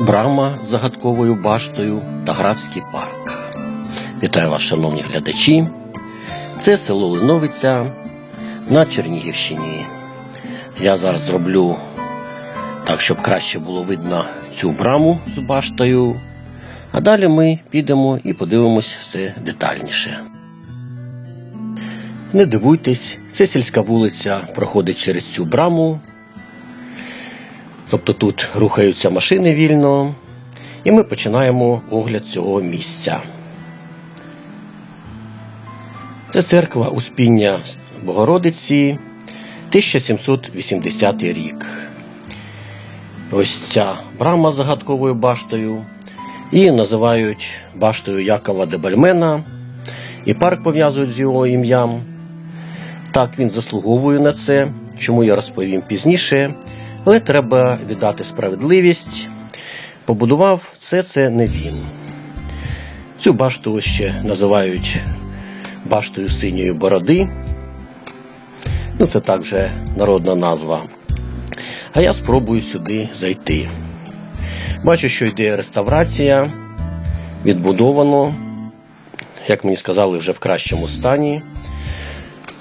Брама з загадковою баштою та Графський парк. Вітаю вас, шановні глядачі. Це село Линовиця на Чернігівщині. Я зараз зроблю так, щоб краще було видно цю браму з баштою. А далі ми підемо і подивимось все детальніше. Не дивуйтесь, це сільська вулиця проходить через цю браму. Тобто тут рухаються машини вільно, і ми починаємо огляд цього місця. Це церква Успіння Богородиці, 1780 рік. Ось ця брама з загадковою баштою. Її називають баштою Якова Дебальмена, і парк пов'язують з його ім'ям. Так він заслуговує на це, чому я розповім пізніше. Але треба віддати справедливість. Побудував все це не він. Цю башту ще називають баштою синьої бороди. Ну, це так вже народна назва. А я спробую сюди зайти. Бачу, що йде реставрація, відбудовано, як мені сказали, вже в кращому стані.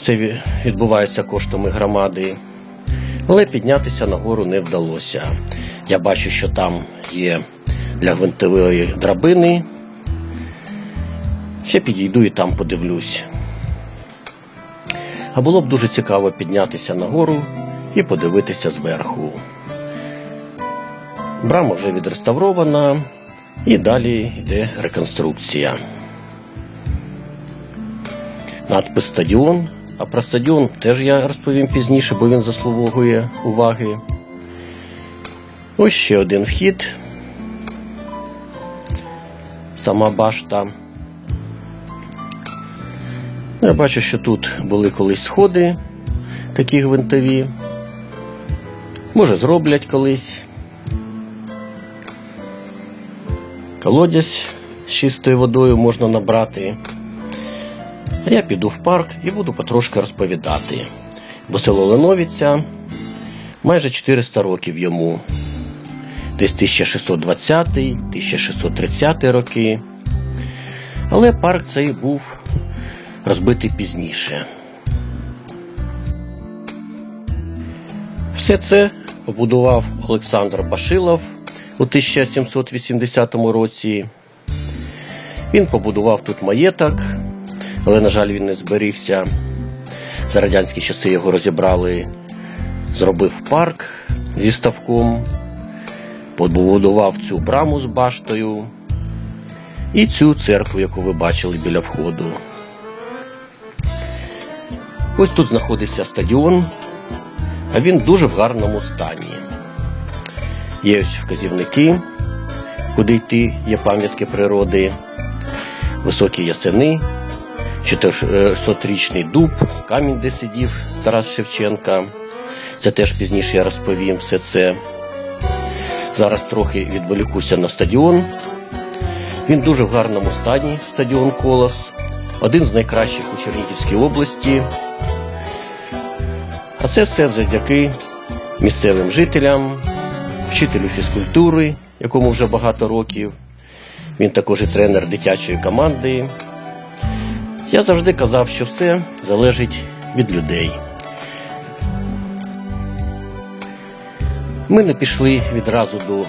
Це відбувається коштами громади. Але піднятися нагору не вдалося. Я бачу, що там є для гвинтової драбини. Ще підійду і там подивлюсь. А було б дуже цікаво піднятися нагору і подивитися зверху. Брама вже відреставрована, і далі йде реконструкція. Надпис стадіон. А про стадіон теж я розповім пізніше, бо він заслуговує уваги. Ось ще один вхід. Сама башта. Я бачу, що тут були колись сходи такі гвинтові. Може, зроблять колись. Колодязь з чистою водою можна набрати. А я піду в парк і буду потрошки розповідати. Бо село Леновиця майже 400 років йому. Десь 1620-1630 роки. Але парк цей був розбитий пізніше. Все це побудував Олександр Башилов у 1780 році. Він побудував тут маєток, але, на жаль, він не зберігся. За радянські часи його розібрали, зробив парк зі ставком, побудував цю браму з баштою і цю церкву, яку ви бачили біля входу. Ось тут знаходиться стадіон, а він дуже в гарному стані. Є ось вказівники, куди йти, є пам'ятки природи, високі ясени, 400-річний дуб, камінь, де сидів Тарас Шевченка. Це теж пізніше я розповім все це. Зараз трохи відволікуся на стадіон. Він дуже в гарному стані, стадіон Колос, один з найкращих у Чернігівській області. А це все завдяки місцевим жителям, вчителю фізкультури, якому вже багато років. Він також і тренер дитячої команди. Я завжди казав, що все залежить від людей. Ми не пішли відразу до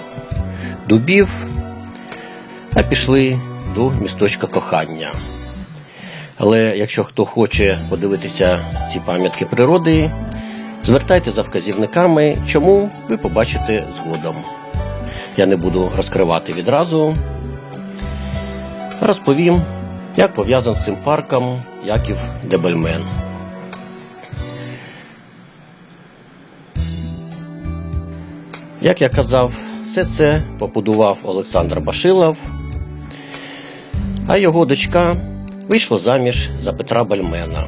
дубів, а пішли до місточка кохання. Але якщо хто хоче подивитися ці пам'ятки природи, звертайте за вказівниками, чому ви побачите згодом. Я не буду розкривати відразу. Розповім, як пов'язаний з цим парком Яків Дебельмен. Як я казав, все це побудував Олександр Башилов, а його дочка вийшла заміж за Петра Бальмена.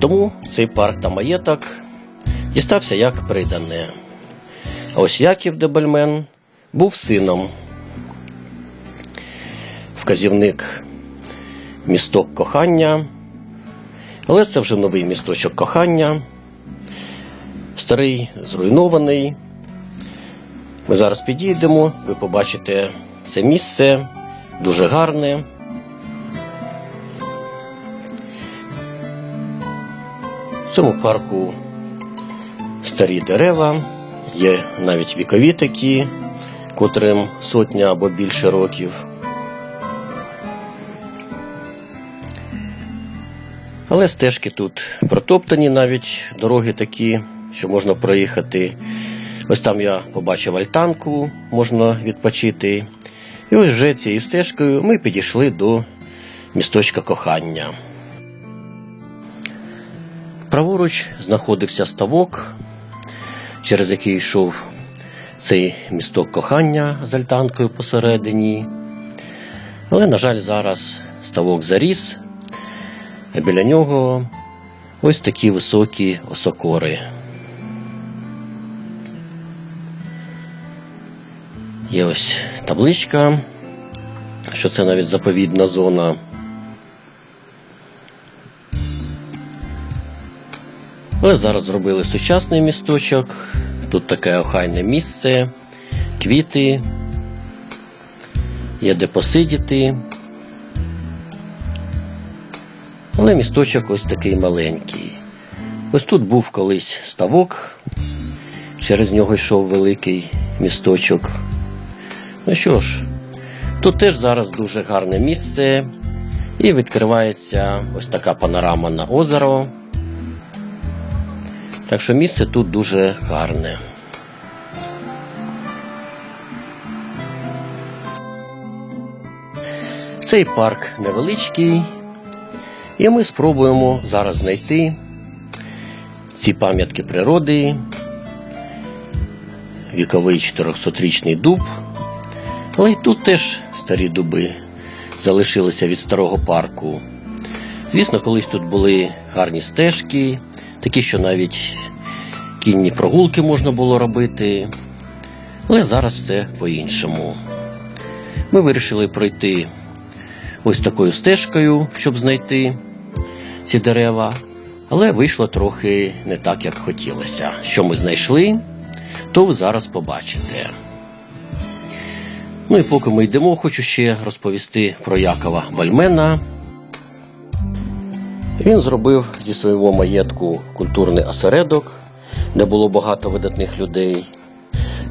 Тому цей парк та маєток дістався як придане. А ось Яків Дебельмен був сином. Вказівник місток кохання, але це вже новий місточок кохання, старий, зруйнований. Ми зараз підійдемо, ви побачите це місце дуже гарне. В цьому парку старі дерева, є навіть вікові такі, котрим сотня або більше років. Але стежки тут протоптані навіть дороги такі, що можна проїхати. Ось там я побачив альтанку, можна відпочити. І ось вже цією стежкою ми підійшли до місточка кохання. Праворуч знаходився ставок, через який йшов цей місток кохання з альтанкою посередині. Але, на жаль, зараз ставок заріс, а біля нього ось такі високі осокори. Є ось табличка, що це навіть заповідна зона. Але зараз зробили сучасний місточок. Тут таке охайне місце, квіти, є де посидіти. Але місточок ось такий маленький. Ось тут був колись ставок, через нього йшов великий місточок. Ну що ж, тут теж зараз дуже гарне місце, і відкривається ось така панорама на озеро. Так що місце тут дуже гарне. Цей парк невеличкий, і ми спробуємо зараз знайти ці пам'ятки природи, віковий 400-річний дуб. Але й тут теж старі дуби залишилися від старого парку. Звісно, колись тут були гарні стежки, такі, що навіть кінні прогулки можна було робити. Але зараз все по-іншому. Ми вирішили пройти ось такою стежкою, щоб знайти ці дерева. Але вийшло трохи не так, як хотілося. Що ми знайшли, то ви зараз побачите. Ну і поки ми йдемо, хочу ще розповісти про Якова Бальмена. Він зробив зі свого маєтку культурний осередок, де було багато видатних людей,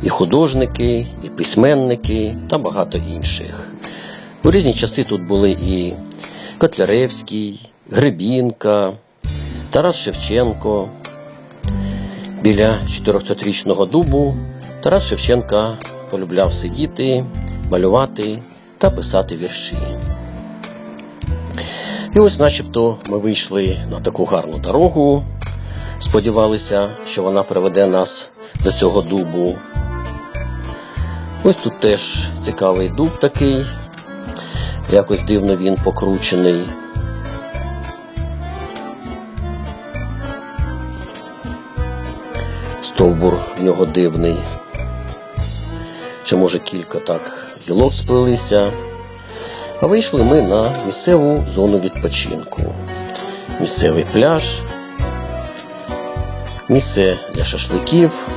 і художники, і письменники та багато інших. У різні часи тут були і Котляревський, Гребінка, Тарас Шевченко. Біля 400-річного дубу Тарас Шевченка полюбляв сидіти, малювати та писати вірші. І ось начебто ми вийшли на таку гарну дорогу, сподівалися, що вона приведе нас до цього дубу. Ось тут теж цікавий дуб такий, якось дивно він покручений. Стовбур в нього дивний. Чи може кілька так гілок сплелися. А вийшли ми на місцеву зону відпочинку. Місцевий пляж, місце для шашликів.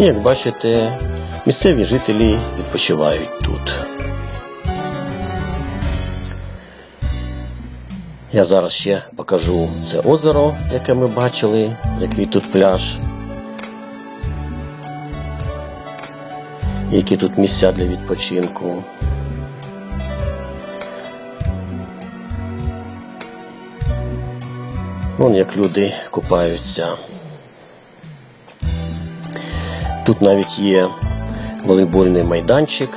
І як бачите, місцеві жителі відпочивають тут. Я зараз ще покажу це озеро, яке ми бачили, який тут пляж. Які тут місця для відпочинку. Вон як люди купаються. Тут навіть є волейбольний майданчик.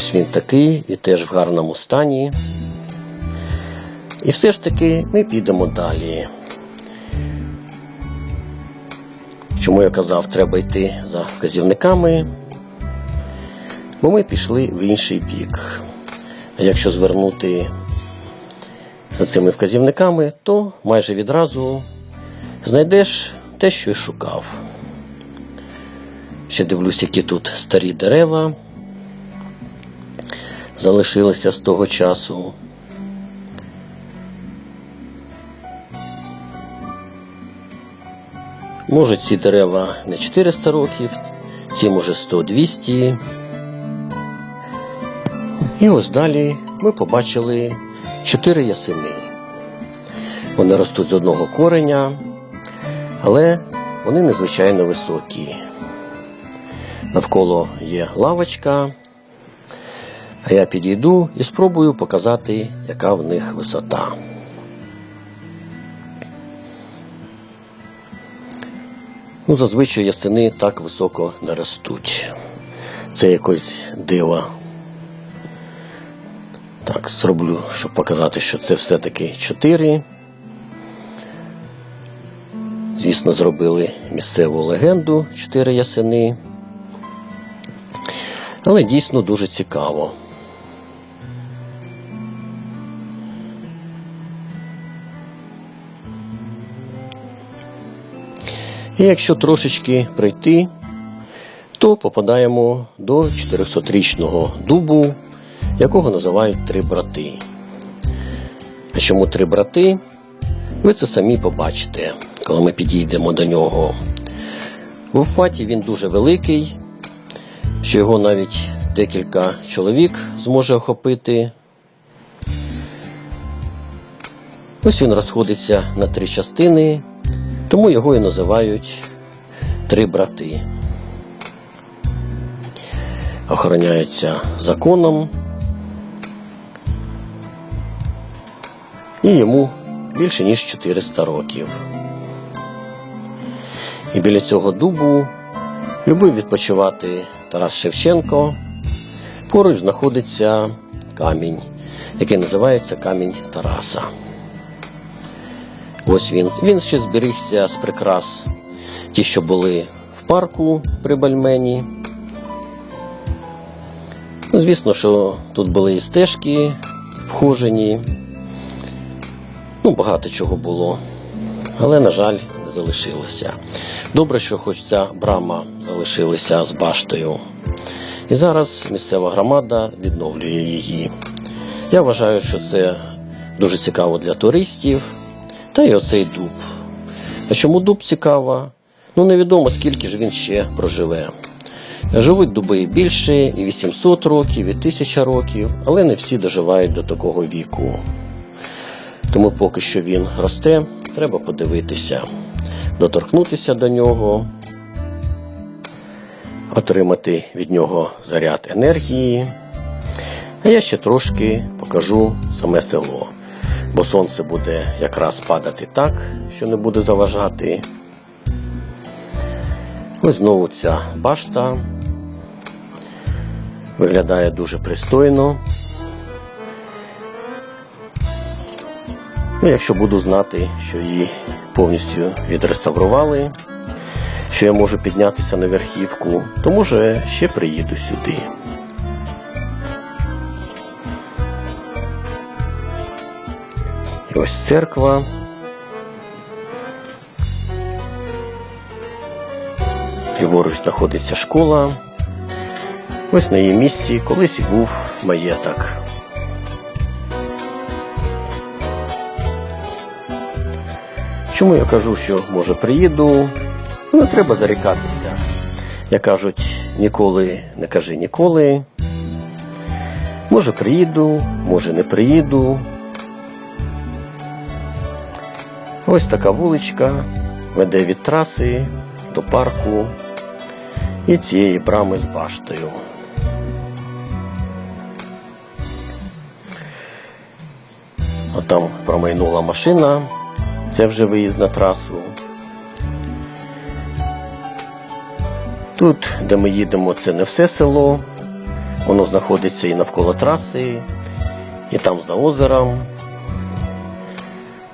Ось він такий і теж в гарному стані. І все ж таки ми підемо далі. Чому я казав, треба йти за вказівниками, бо ми пішли в інший бік. А якщо звернути за цими вказівниками, то майже відразу знайдеш те, що й шукав. Ще дивлюсь, які тут старі дерева. Залишилися з того часу. Може ці дерева не 400 років, ці може 100-200. І ось далі ми побачили чотири ясени. Вони ростуть з одного кореня, але вони незвичайно високі. Навколо є лавочка, а я підійду і спробую показати, яка в них висота. Ну, зазвичай ясени так високо не ростуть. Це якось диво. Так, зроблю, щоб показати, що це все-таки 4. Звісно, зробили місцеву легенду 4 ясени. Але дійсно дуже цікаво. І якщо трошечки пройти, то попадаємо до 400-річного дубу, якого називають три брати. А чому три брати? Ви це самі побачите, коли ми підійдемо до нього. В Уфаті він дуже великий, що його навіть декілька чоловік зможе охопити. Ось він розходиться на три частини, тому його і називають три брати. Охороняється законом. І йому більше ніж 400 років. І біля цього дубу любив відпочивати Тарас Шевченко. Поруч знаходиться камінь, який називається камінь Тараса. Ось він. Він ще зберігся з прикрас, ті, що були в парку при Бальмені. Ну, звісно, що тут були і стежки вхожені. Ну, багато чого було, але, на жаль, не залишилося. Добре, що хоч ця брама залишилася з баштою. І зараз місцева громада відновлює її. Я вважаю, що це дуже цікаво для туристів. Та й оцей дуб. А чому дуб цікаво? Ну, невідомо, скільки ж він ще проживе. Живуть дуби і більше, і 800 років, і 1000 років, але не всі доживають до такого віку. Тому поки що він росте, треба подивитися, доторкнутися до нього, отримати від нього заряд енергії. А я ще трошки покажу саме село, бо сонце буде якраз падати так, що не буде заважати. Ось знову ця башта виглядає дуже пристойно. Ну, якщо буду знати, що її повністю відреставрували, що я можу піднятися на верхівку, то може ще приїду сюди. Ось церква. Ліворуч знаходиться школа. Ось на її місці колись і був маєток. Чому я кажу, що може приїду? Ну, не треба зарікатися. Як кажуть, ніколи не кажи ніколи. Може приїду, може не приїду. Ось така вуличка веде від траси до парку і цієї брами з баштою. Отам промайнула машина, це вже виїзд на трасу. Тут, де ми їдемо, це не все село, воно знаходиться і навколо траси, і там за озером.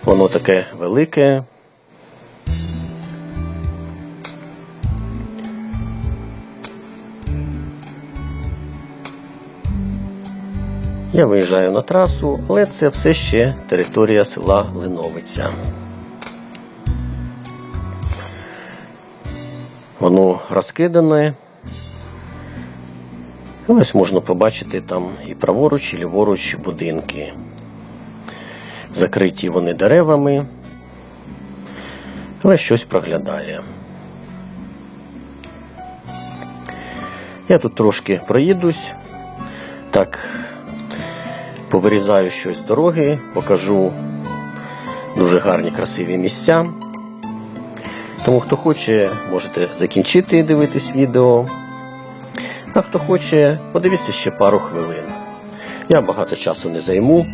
Воно таке велике. Я виїжджаю на трасу, але це все ще територія села Линовиця. Воно розкидане. Ось можна побачити там і праворуч, і ліворуч будинки. Закриті вони деревами, але щось проглядає. Я тут трошки проїдусь, так повирізаю щось з дороги, покажу дуже гарні красиві місця. Тому хто хоче, можете закінчити дивитись відео. А хто хоче, подивіться ще пару хвилин. Я багато часу не займу.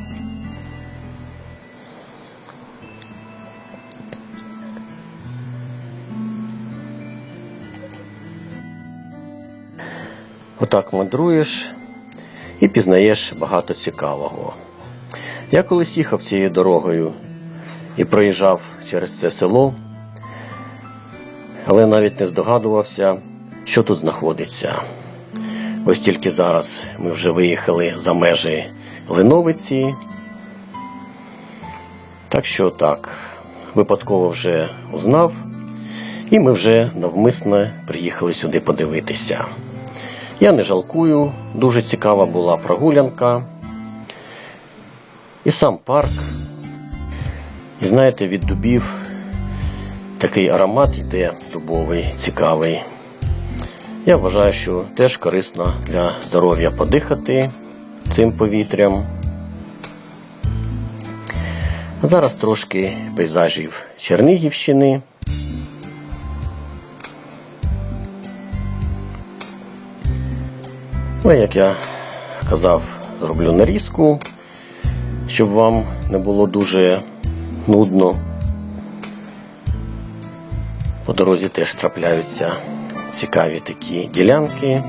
Отак мандруєш і пізнаєш багато цікавого. Я колись їхав цією дорогою і проїжджав через це село, але навіть не здогадувався, що тут знаходиться. Ось тільки зараз ми вже виїхали за межі Линовиці. Так що так, випадково вже узнав, і ми вже навмисно приїхали сюди подивитися. Я не жалкую, дуже цікава була прогулянка. І сам парк. І знаєте, від дубів такий аромат йде дубовий, цікавий. Я вважаю, що теж корисно для здоров'я подихати цим повітрям. Зараз трошки пейзажів Чернігівщини. Ну, як я казав, зроблю нарізку, щоб вам не було дуже нудно. По дорозі теж трапляються цікаві такі ділянки.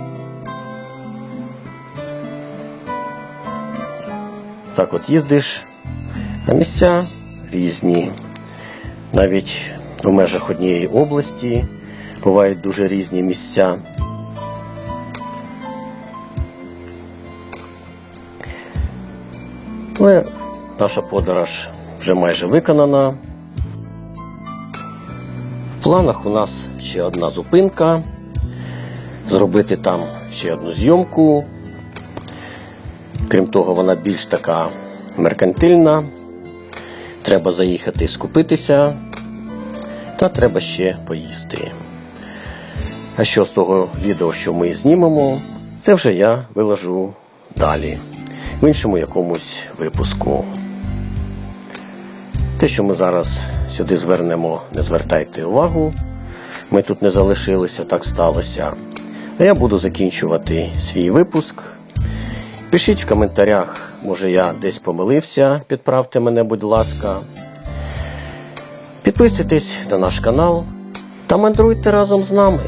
Так от їздиш, а місця різні. Навіть у межах однієї області бувають дуже різні місця. Але наша подорож вже майже виконана. В планах у нас ще одна зупинка. Зробити там ще одну зйомку. Крім того, вона більш така меркантильна. Треба заїхати скупитися, та треба ще поїсти. А що з того відео, що ми знімемо, це вже я виложу далі, в іншому якомусь випуску. Те, що ми зараз сюди звернемо, не звертайте увагу. Ми тут не залишилися, так сталося. А я буду закінчувати свій випуск. Пишіть в коментарях, може я десь помилився, підправте мене, будь ласка. Підписуйтесь на наш канал та мандруйте разом з нами.